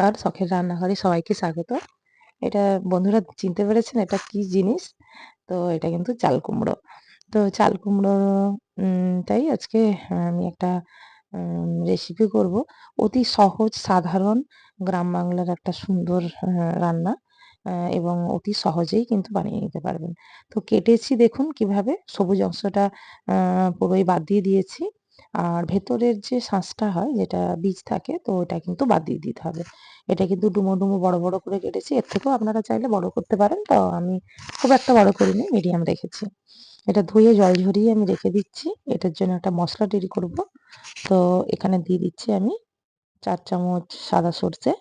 নমস্কার শখের রান্নাঘরে সবাইকে স্বাগত। এটা বন্ধুরা চিনতে পেরেছেন এটা কি জিনিস? তো এটা কিন্তু চাল কুমড়ো। তো চাল কুমড়ো তাই আজকে আমি একটা রেসিপি করব। অতি সহজ, সাধারণ, গ্রাম বাংলার একটা সুন্দর রান্না এবং অতি সহজেই কিন্তু বানিয়ে নিতে পারবেন। তো কেটেছি দেখুন কীভাবে। সবুজ অংশটা পুরোই বাদ দিয়ে দিয়েছি। আর ভেতরের যে শাঁসটা হয়, যেটা বীজ থাকে, তো ওটা কিন্তু বাদ দিয়ে দিতে হবে। এটা কিন্তু ডুমো ডুমো বড় বড় করে কেটেছি, এর থেকেও আপনারা চাইলে বড় করতে পারেন। তো আমি খুব একটা বড় করিনি, মিডিয়াম রেখেছি। এটা ধুয়ে জল ঝরিয়ে আমি রেখে দিচ্ছি। এটার জন্য একটা মশলা তৈরি করব। তো এখানে দিয়ে দিচ্ছি আমি চার চামচ সাদা সর্ষে।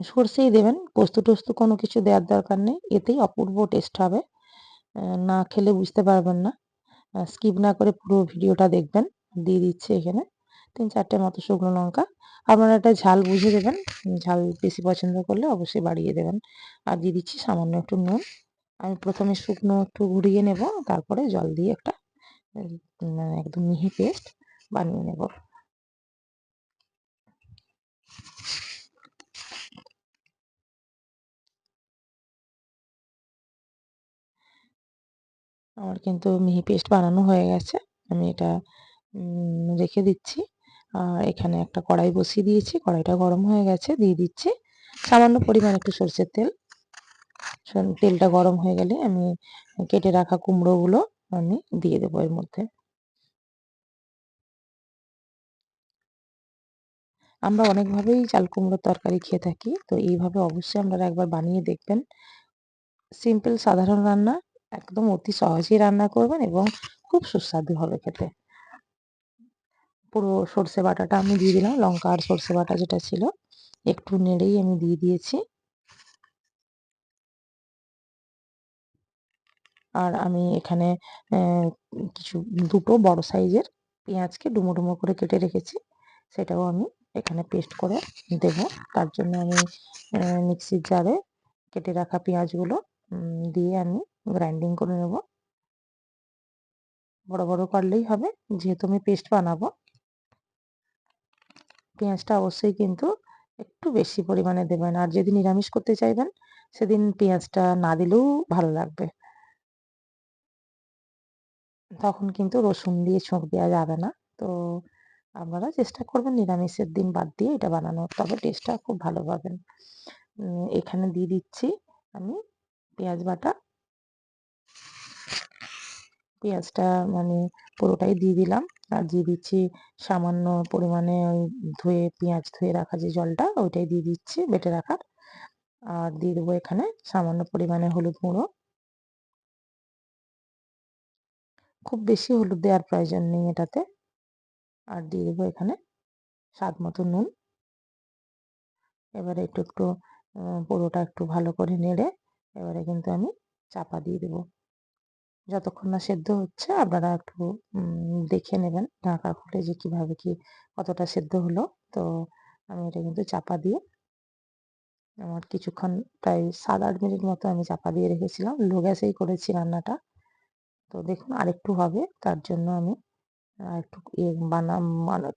সর্ষেই দেবেন পোস্ত টোস্ত কোনো কিছু দেওয়ার দরকার নেই। এতেই অপূর্ব টেস্ট হবে। না খেলে বুঝতে পারবেন না। স্কিপ না করে পুরো ভিডিওটা দেখবেন। দিয়ে দিচ্ছি এখানে তিন চারটে মতো শুকনো লঙ্কা। আপনারা একটা ঝাল বুঝে দেবেন। ঝাল বেশি পছন্দ করলে অবশ্যই বাড়িয়ে দেবেন। আর দিয়ে দিচ্ছি সামান্য একটু নুন। আমি প্রথমে শুকনো একটু ঘুরিয়ে নেব। তারপরে জল দিয়ে একটা মানে একদম মিহি পেস্ট বানিয়ে নেব। আমার কিন্তু মিহি পেস্ট বানানো হয়ে গেছে। আমি এটা রেখে দিচ্ছি। আর এখানে একটা কড়াই বসিয়ে দিয়েছি। কড়াইটা গরম হয়ে গেছে, দিয়ে দিচ্ছি। সামান্য পরিমাণ একটু সর্ষের তেল। তেলটা গরম হয়ে গেলে আমি কেটে রাখা কুমড়োগুলো আমি দিয়ে দেবো এর মধ্যে। আমরা অনেকভাবেই চাল কুমড়োর তরকারি খেয়ে থাকি, তো এইভাবে অবশ্যই আপনারা একবার বানিয়ে দেখবেন। সিম্পল, সাধারণ রান্না। একদম অতি সহজেই রান্না করবেন এবং খুব সুস্বাদু হবে খেতে। পুরো সর্ষে বাটাটা আমি দিয়ে দিলাম, লঙ্কা আর সর্ষে বাটা যেটা ছিল, একটু নেড়েই আমি দিয়ে দিয়েছি। আর আমি এখানে কিছু দুটো বড় সাইজের পেঁয়াজকে ডুমো ডুমো করে কেটে রেখেছি, সেটাও আমি এখানে পেস্ট করে দেব। তার জন্য আমি মিক্সির জারে কেটে রাখা পেঁয়াজগুলো দিয়ে আমি গ্রাইন্ডিং করে নেব। বড় বড় করলেই হবে, যেহেতু আমি পেস্ট বানাবো। পেঁয়াজটা অবশ্যই কিন্তু একটু বেশি পরিমাণে দেবেন, আর যেদিন নিরামিষ করতে চাইবেন, সেদিন পেঁয়াজটা না দিলেও ভালো লাগবে। তখন কিন্তু রসুন দিয়ে ছোঁক দেওয়া যাবে না, তো আপনারা চেষ্টা করবেন নিরামিষের দিন বাদ দিয়ে এটা বানানোর, তবে টেস্টটা খুব ভালো পাবেন। এখানে দিয়ে দিচ্ছি আমি পেঁয়াজ বাটা। পেঁয়াজটা মানে পুরোটাই দিয়ে দিলাম। আর দিয়ে দিচ্ছি সামান্য পরিমাণে ওই ধুয়ে, পেঁয়াজ ধুয়ে রাখা যে জলটা, ওইটাই দিয়ে দিচ্ছি বেটে রাখার। আর দিয়ে দেবো এখানে সামান্য পরিমাণে হলুদ গুঁড়ো। খুব বেশি হলুদ দেওয়ার প্রয়োজন নেই এটাতে। আর দিয়ে দেবো এখানে স্বাদ মতো নুন। এবারে একটু একটু পুরোটা একটু ভালো করে নেড়ে এবারে কিন্তু আমি চাপা দিয়ে দেবো। যতক্ষণ না সেদ্ধ হচ্ছে, আপনারা একটু দেখে নেবেন ঢাকা খুলে যে কীভাবে কি, কতটা সেদ্ধ হলো। তো আমি এটা কিন্তু চাপা দিয়ে, আমার কিছুক্ষণ প্রায় সাত, আট মিনিট মতো আমি চাপা দিয়ে রেখেছিলাম। লো গ্যাসেই করেছি রান্নাটা। তো দেখুন আরেকটু হবে, তার জন্য আমি একটু বানা,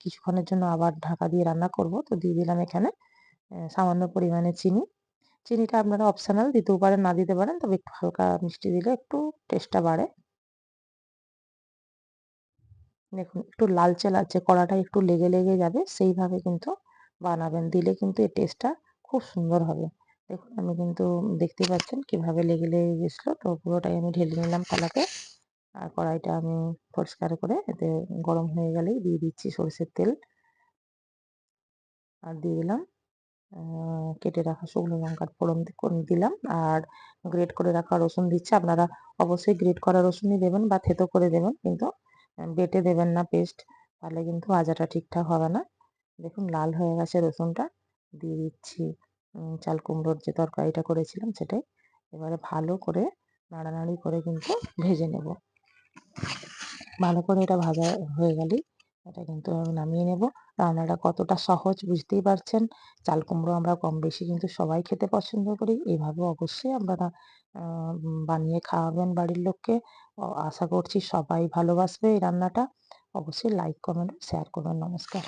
কিছুক্ষণের জন্য আবার ঢাকা দিয়ে রান্না করব। তো দিয়ে দিলাম এখানে সামান্য পরিমাণে চিনি। চিনিটা আপনারা অপশনাল দিতেও পারেন, না দিতে পারেন, তবে একটু হালকা মিষ্টি দিলে একটু টেস্টটা বাড়ে। দেখুন, একটু লালচে লালচে কড়াটা একটু লেগে লেগে যাবে, সেইভাবে কিন্তু বানাবেন, দিলে কিন্তু এর টেস্টটা খুব সুন্দর হবে। দেখুন, আমি কিন্তু দেখতে পাচ্ছেন কীভাবে লেগে লেগে গেছিল, তো পুরোটাই আমি ঢেলে নিলাম থালাতে। আর কড়াইটা আমি পরিষ্কার করে এতে গরম হয়ে গেলেই দিয়ে দিচ্ছি সরষের তেল। আর দিয়ে দিলাম কেটে রাখা শুকনো লঙ্কার ফোড়ন দিলাম। আর গ্রেট করে রাখা রসুন দিচ্ছে। আপনারা অবশ্যই গ্রেট করা রসুনই দেবেন বা থেতো করে দেবেন, কিন্তু বেটে দেবেন না পেস্ট তাহলে কিন্তু ভাজাটা ঠিকঠাক হবে না। দেখুন, লাল হয়ে গেছে রসুনটা। দিয়ে দিচ্ছি চাল কুমড়োর যে তরকারিটা করেছিলাম সেটাই। এবারে ভালো করে নাড়ানাড়ি করে কিন্তু ভেজে নেব। ভালো করে এটা ভাজা হয়ে গেলেই এটা কিন্তু আমি নামিয়ে নেব। রান্নাটা কতটা সহজ বুঝতেই পারছেন। চাল কুমড়ো আমরা কম বেশি কিন্তু সবাই খেতে পছন্দ করি। এভাবে অবশ্যই আপনারা বানিয়ে খাওয়াবেন বাড়ির লোককে। আশা করছি সবাই ভালোবাসবে এই রান্নাটা। অবশ্যই লাইক কমেন্ট শেয়ার করবেন। নমস্কার।